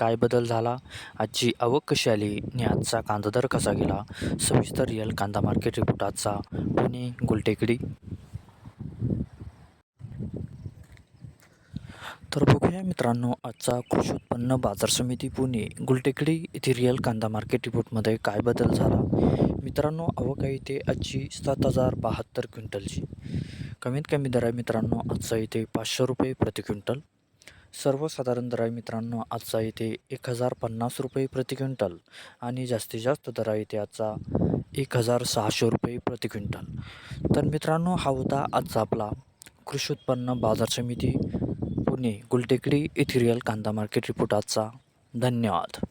काय बदल झाला? आजची आवक कशी आली? आणि आजचा कांदा दर कसा गेला? सविस्तर रिअल कांदा मार्केट रिपोर्ट आजचा पुणे गुलटेकडी. तर बघूया मित्रांनो आजचा कृषी उत्पन्न बाजार समिती पुणे गुलटेकडी येथे रिअल कांदा मार्केट रिपोर्टमध्ये काय बदल झाला? मित्रांनो आवक आहे इथे आजची सात हजार बहात्तर क्विंटलची. कमीत कमी दर आहे मित्रांनो आजचा इथे पाचशे रुपये प्रति क्विंटल. सर्वसाधारण दर आहे मित्रांनो आजचा येथे एक हजार पन्नास रुपये प्रति क्विंटल आणि जास्तीत जास्त दर आहे आजचा एक हजार सहाशे रुपये प्रति क्विंटल. तर मित्रांनो हा होता आजचा आपला कृषी उत्पन्न बाजार समिती पुणे गुलटेकडी इथिरियल कांदा मार्केट रिपोर्ट आजचा. धन्यवाद.